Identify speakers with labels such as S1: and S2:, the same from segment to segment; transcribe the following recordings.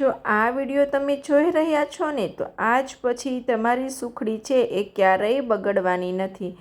S1: જો આ વીડિયો તમે જોઈ રહ્યા છો ને, તો આજ પછી તમારી સુખડી છે એ ક્યારેય બગડવાની નથી.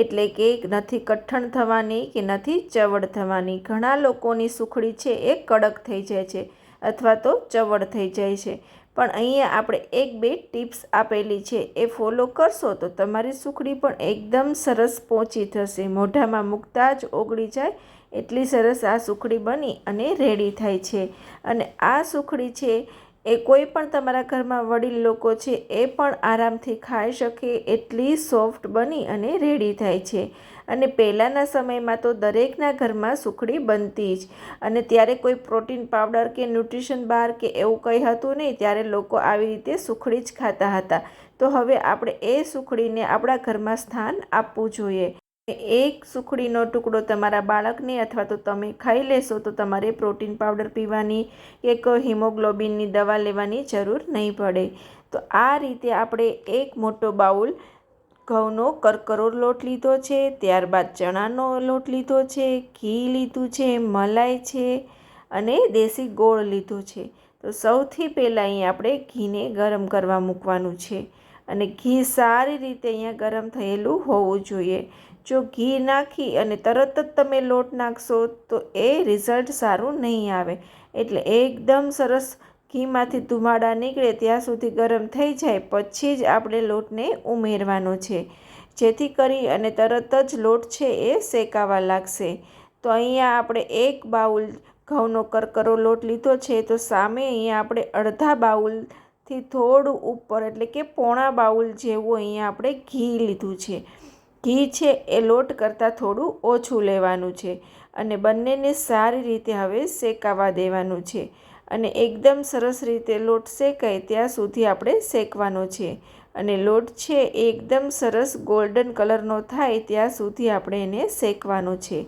S1: એટલે કે નથી કઠણ થવાની કે નથી ચવડ થવાની. ઘણા લોકોની સુખડી છે એ કડક થઈ જાય છે અથવા તો ચવડ થઈ જાય છે. પણ અહીંયા આપણે એક બે ટિપ્સ આપેલી છે, એ ફોલો કરશો તો તમારી સુખડી પણ એકદમ સરસ પહોંચી થશે. મોઢામાં મૂકતા જ ઓગળી જાય એટલી સરસ આ સુખડી બની અને રેડી થાય છે. અને આ સુખડી છે એ કોઈ પણ તમારા ઘરમાં વડીલ લોકો છે એ પણ આરામથી ખાઈ શકે એટલી સોફ્ટ બની અને રેડી થાય છે. અને પહેલાંના સમયમાં તો દરેકના ઘરમાં સુખડી બનતી જ. અને ત્યારે કોઈ પ્રોટીન પાવડર કે ન્યુટ્રિશન બાર કે એવું કંઈ હતું નહીં, ત્યારે લોકો આવી રીતે સુખડી જ ખાતા હતા. તો હવે આપણે એ સુખડીને આપણા ઘરમાં સ્થાન આપવું જોઈએ. એક સુખડીનો ટુકડો તમારા બાળકને અથવા તો તમે ખાઈ લેશો તો તમારે પ્રોટીન પાવડર પીવાની કે કોઈ હિમોગ્લોબિનની દવા લેવાની જરૂર નહીં પડે. તો આ રીતે આપણે એક મોટો બાઉલ ઘઉંનો કરકરો લોટ લીધો છે, ત્યારબાદ ચણાનો લોટ લીધો છે, ઘી લીધું છે, મલાઈ છે અને દેશી ગોળ લીધો છે. તો સૌથી પહેલાં અહીં આપણે ઘીને ગરમ કરવા મૂકવાનું છે અને ઘી સારી રીતે અહીંયા ગરમ થયેલું હોવું જોઈએ. જો ઘી નાખી અને તરત જ તમે લોટ નાખશો, તો એ રિઝલ્ટ સારું નહીં આવે. એટલે એકદમ સરસ ઘીમાંથી ધુમાડા નીકળે ત્યાં સુધી ગરમ થઈ જાય, પછી જ આપણે લોટને ઉમેરવાનો છે. જેથી કરી અને તરત જ લોટ છે એ શેકાવા લાગશે. તો અહીંયા આપણે એક બાઉલ ઘઉંનો કરકરો લોટ લીધો છે, તો સામે અહીંયા આપણે અડધા બાઉલથી થોડું ઉપર, એટલે કે પોણા બાઉલ જેવું અહીંયા આપણે ઘી લીધું છે. ઘી છે એ લોટ કરતાં થોડું ઓછું લેવાનું છે અને બંનેને સારી રીતે હવે શેકાવા દેવાનું છે અને એકદમ સરસ રીતે લોટ શેકાય ત્યાં સુધી આપણે શેકવાનો છે અને લોટ છે એ એકદમ સરસ ગોલ્ડન કલરનો થાય ત્યાં સુધી આપણે એને શેકવાનો છે.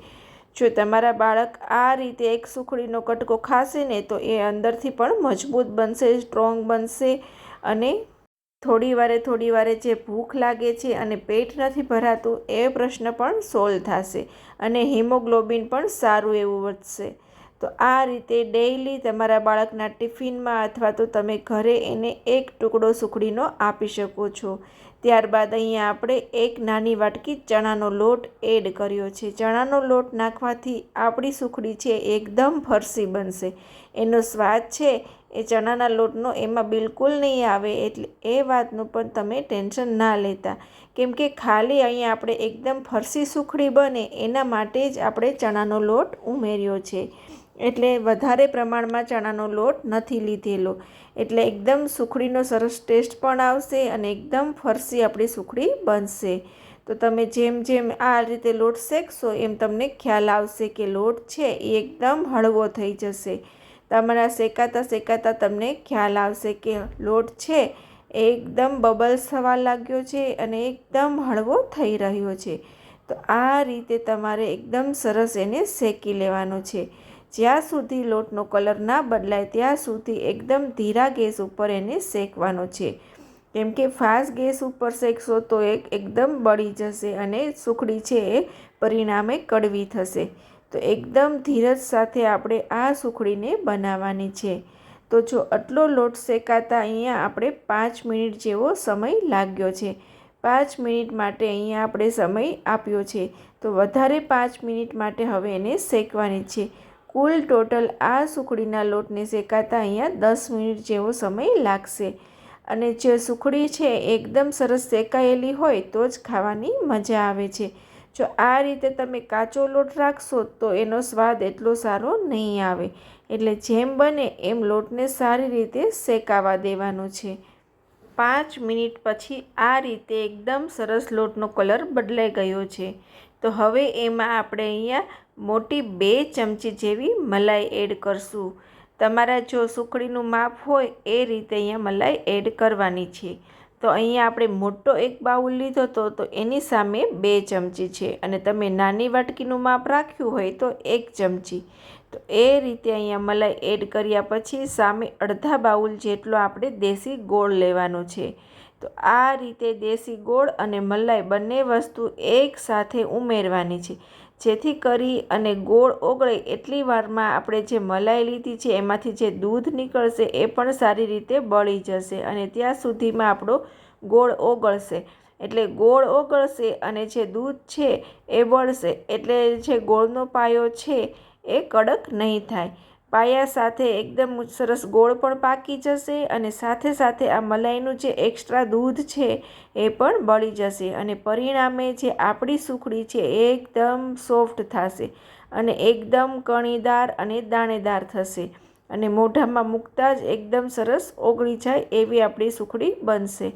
S1: જો તમારા બાળક આ રીતે એક સુખડીનો કટકો ખાશે ને તો એ અંદરથી પણ મજબૂત બનશે, સ્ટ્રોંગ બનશે અને થોડી વારે થોડી વારે જે ભૂખ લાગે છે અને પેટ નથી ભરાતું, એ પ્રશ્ન પણ સોલ્વ થશે અને હિમોગ્લોબિન પણ સારું એવું વધશે. તો આ રીતે ડેઈલી તમારા બાળકના ટિફિનમાં અથવા તો તમે ઘરે એને એક ટુકડો સુખડીનો આપી શકો છો. ત્યારબાદ અહીંયા આપણે એક નાની વાટકી ચણાનો લોટ એડ કર્યો છે. ચણાનો લોટ નાખવાથી આપણી સુખડી છે એકદમ ફરસી બનશે. એનો સ્વાદ છે એ ચણાના લોટનો એમાં બિલકુલ નહીં આવે એટલે એ વાતનું પણ તમે ટેન્શન ના લેતા. કેમ કે ખાલી અહીંયા આપણે એકદમ ફરસી સુખડી બને એના માટે જ આપણે ચણાનો લોટ ઉમેર્યો છે. એટલે વધારે પ્રમાણમાં ચણાનો લોટ નથી લીધેલો. એટલે એકદમ સુખડીનો સરસ ટેસ્ટ પણ આવશે અને એકદમ ફરસી આપણી સુખડી બનશે. તો તમે જેમ જેમ આ રીતે લોટ શેકશો એમ તમને ખ્યાલ આવશે કે લોટ છે એ એકદમ હળવો થઈ જશે. તમારા શેકાતા શેકાતા તમને ખ્યાલ આવશે કે લોટ છે, એકદમ બબલ્સ થવા લાગ્યો છે અને એકદમ હળવો થઈ રહ્યો છે. તો આ રીતે તમારે એકદમ સરસ એને શેકી લેવાનો છે. જ્યાં સુધી લોટનો કલર ના બદલાય, ત્યાં સુધી એકદમ ધીરા ગેસ ઉપર એને શેકવાનો છે. કેમ કે ફાસ્ટ ગેસ ઉપર શેકશો તો એક એકદમ બળી જશે અને સુખડી છે એ પરિણામે કડવી થશે. તો એકદમ ધીરજ સાથે આપણે આ સુખડીને બનાવવાની છે. તો જો આટલો લોટ શેકાતા અહીંયા આપણે પાંચ મિનિટ જેવો સમય લાગ્યો છે. પાંચ મિનિટ માટે અહીંયા આપણે સમય આપ્યો છે. તો વધારે પાંચ મિનિટ માટે હવે એને શેકવાની છે. કુલ ટોટલ આ સુખડીના લોટને શેકાતા અહીંયા દસ મિનિટ જેવો સમય લાગશે. અને જે સુખડી છે, એકદમ સરસ શેકાયેલી હોય તો જ ખાવાની મજા આવે છે. જો આ રીતે તમે કાચો લોટ રાખશો, તો એનો સ્વાદ એટલો સારો નહીં આવે. એટલે જેમ બને એમ લોટને સારી રીતે શેકાવા દેવાનો છે. પાંચ મિનિટ પછી આ રીતે એકદમ સરસ લોટનો કલર બદલાઈ ગયો છે. તો હવે એમાં આપણે અહીંયા મોટી બે ચમચી જેવી મલાઈ એડ કરશું. તમારા જો સુખડીનું માપ હોય, એ રીતે અહીંયા મલાઈ એડ કરવાની છે. તો અહીંયા આપણે મોટો એક બાઉલ લીધો હતો, તો એની સામે બે ચમચી છે. અને તમે નાની વાટકીનું માપ રાખ્યું હોય તો એક ચમચી. તો એ રીતે અહીંયા મલાઈ એડ કર્યા પછી સામે અડધા બાઉલ જેટલો આપણે દેશી ગોળ લેવાનો છે. તો આ રીતે દેશી ગોળ અને મલાઈ બંને વસ્તુ એકસાથે ઉમેરવાની છે. જેથી કરી અને ગોળ ઓગળે એટલી વારમાં આપણે જે મલાઈ લીધી છે, એમાંથી જે દૂધ નીકળશે એ પણ સારી રીતે બળી જશે અને ત્યાં સુધીમાં આપણો ગોળ ઓગળશે. એટલે ગોળ ઓગળશે અને જે દૂધ છે એ બળશે, એટલે જે ગોળનો પાયો છે એ કડક નહીં થાય. પાયા સાથે એકદમ સરસ ગોળ પણ પાકી જશે અને સાથે સાથે આ મલાઈનું જે એક્સ્ટ્રા દૂધ છે એ પણ બળી જશે અને પરિણામે જે આપણી સુખડી છે એ એકદમ સોફ્ટ થશે અને એકદમ કણીદાર અને દાણેદાર થશે અને મોઢામાં મૂકતા જ એકદમ સરસ ઓગળી જાય એવી આપણી સુખડી બનશે.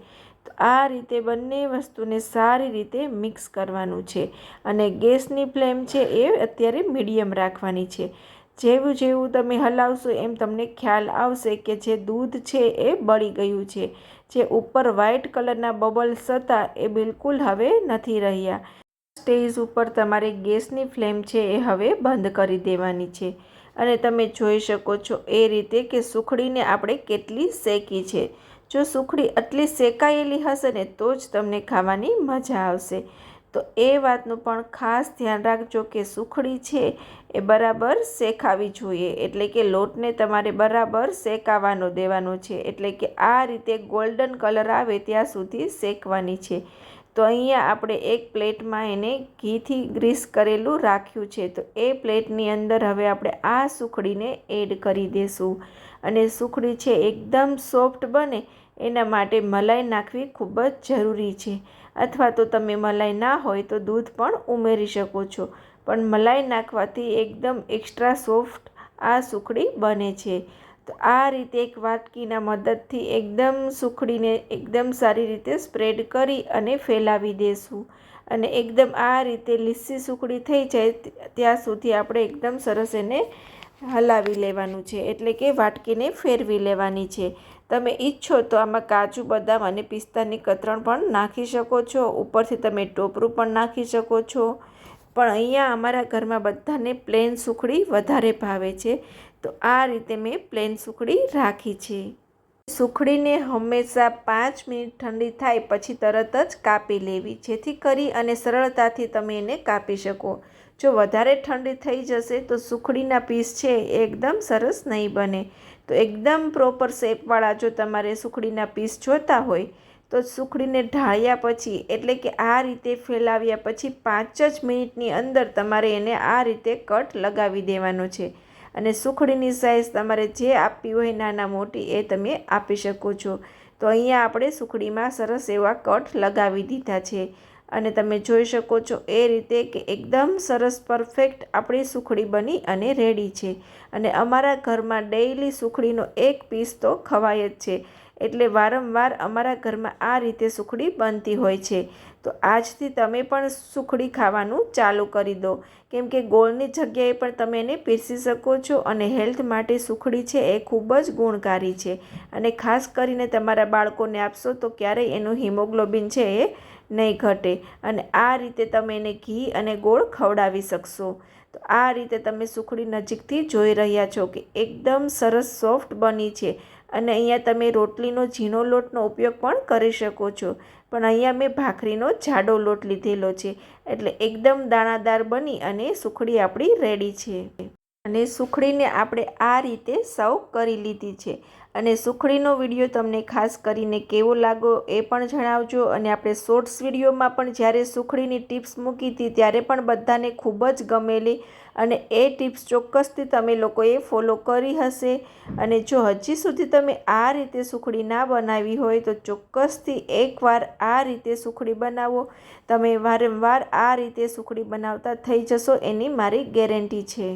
S1: તો આ રીતે બંને વસ્તુને સારી રીતે મિક્સ કરવાનું છે અને ગેસની ફ્લેમ છે એ અત્યારે મીડિયમ રાખવાની છે. જેવું જેવું તમે હલાવશો એમ તમને ખ્યાલ આવશે કે જે દૂધ છે એ બળી ગયું છે. જે ઉપર વ્હાઇટ કલરના બબલ્સ હતા એ બિલકુલ હવે નથી રહ્યા. સ્ટેજ ઉપર તમારે ગેસની ફ્લેમ છે એ હવે બંધ કરી દેવાની છે. અને તમે જોઈ શકો છો એ રીતે કે સુખડીને આપણે કેટલી શેકી છે. જો સુખડી આટલી શેકાયેલી હશે ને તો જ તમને ખાવાની મજા આવશે. તો એ વાતનું પણ ખાસ ધ્યાન રાખજો કે સુખડી છે એ બરાબર શેકાવી જોઈએ. એટલે કે લોટને તમારે બરાબર શેકાવાનો દેવાનો છે. એટલે કે આ રીતે ગોલ્ડન કલર આવે ત્યાં સુધી શેકવાની છે. તો અહીંયા આપણે એક પ્લેટમાં એને ઘીથી ગ્રીસ કરેલું રાખ્યું છે. તો એ પ્લેટની અંદર હવે આપણે આ સુખડીને એડ કરી દઈશું અને સુખડી છે એકદમ સોફ્ટ બને એના માટે મલાઈ નાખવી ખૂબ જ જરૂરી છે. અથવા તો તમે મલાઈ ના હોય તો દૂધ પણ ઉમેરી શકો છો. પણ મલાઈ નાખવાથી એકદમ એક્સ્ટ્રા સોફ્ટ આ સુખડી બને છે. તો આ રીતે એક વાટકીના મદદથી એકદમ સુખડીને એકદમ સારી રીતે સ્પ્રેડ કરી અને ફેલાવી દેશું. અને એકદમ આ રીતે લીસી સુખડી થઈ જાય ત્યાં સુધી આપણે એકદમ સરસ એને હલાવી લેવાનું છે. એટલે કે વાટકીને ફેરવી લેવાની છે. તમે ઈચ્છો તો આમાં કાજુ, બદામ અને પિસ્તાની કતરણ પણ નાખી શકો છો. ઉપરથી તમે ટોપરું પણ નાખી શકો છો. પણ અહીંયા અમારા ઘરમાં બધાને પ્લેન સુખડી વધારે ભાવે છે. તો આ રીતે મેં પ્લેન સુખડી રાખી છે. સુખડીને હંમેશા પાંચ મિનિટ ઠંડી થાય પછી તરત જ કાપી લેવી. જેથી કરી અને સરળતાથી તમે એને કાપી શકો. જો વધારે ઠંડી થઈ જશે તો સુખડીના પીસ છે એ એકદમ સરસ નહીં બને. તો એકદમ પ્રોપર શેપવાળા જો તમારે સુખડીના પીસ જોતા હોય, તો સુખડીને ઢાળ્યા પછી, એટલે કે આ રીતે ફેલાવ્યા પછી પાંચ જ મિનિટની અંદર તમારે એને આ રીતે કટ લગાવી દેવાનો છે. અને સુખડીની સાઇઝ તમારે જે આપવી હોય નાના મોટી એ તમે આપી શકો છો. તો અહીંયા આપણે સુખડીમાં સરસ એવા કટ લગાવી દીધા છે. અને તમે જોઈ શકો છો એ રીતે કે એકદમ સરસ પરફેક્ટ આપણી સુખડી બની અને રેડી છે. અને અમારા ઘરમાં ડેઈલી સુખડીનો એક પીસ તો ખવાય જ છે. એટલે વારંવાર અમારા ઘરમાં આ રીતે સુખડી બનતી હોય છે. તો આજથી તમે પણ સુખડી ખાવાનું ચાલુ કરી દો. કેમ કે ગોળની જગ્યાએ પણ તમે એને પીરસી શકો છો અને હેલ્થ માટે સુખડી છે એ ખૂબ જ ગુણકારી છે. અને ખાસ કરીને તમારા બાળકોને આપશો તો ક્યારેય એનું હિમોગ્લોબિન છે એ નહીં ઘટે. અને આ રીતે તમે એને ઘી અને ગોળ ખવડાવી શકશો. તો આ રીતે તમે સુખડી નજીકથી જોઈ રહ્યા છો કે એકદમ સરસ સોફ્ટ બની છે. અને અહીંયા તમે રોટલીનો ઝીણો લોટનો ઉપયોગ પણ કરી શકો છો. પણ અહીંયા મેં ભાખરીનો જાડો લોટ લીધેલો છે. એટલે એકદમ દાણાદાર બની અને સુખડી આપણી રેડી છે. અને સુખડીને આપણે આ રીતે સર્વ કરી લીધી છે. અને સુખડીનો વીડિયો તમને ખાસ કરીને કેવો લાગો એ પણ જણાવજો. અને આપણે શોર્ટ્સ વિડીયોમાં પણ જ્યારે સુખડીની ટિપ્સ મૂકી હતી ત્યારે પણ બધાને ખૂબ જ ગમેલી અને એ ટિપ્સ ચોક્કસથી તમે લોકોએ ફોલો કરી હશે. અને જો હજી સુધી તમે આ રીતે સુખડી ના બનાવી હોય તો ચોક્કસથી એકવાર આ રીતે સુખડી બનાવો. તમે વારંવાર આ રીતે સુખડી બનાવતા થઈ જશો એની મારી ગેરંટી છે.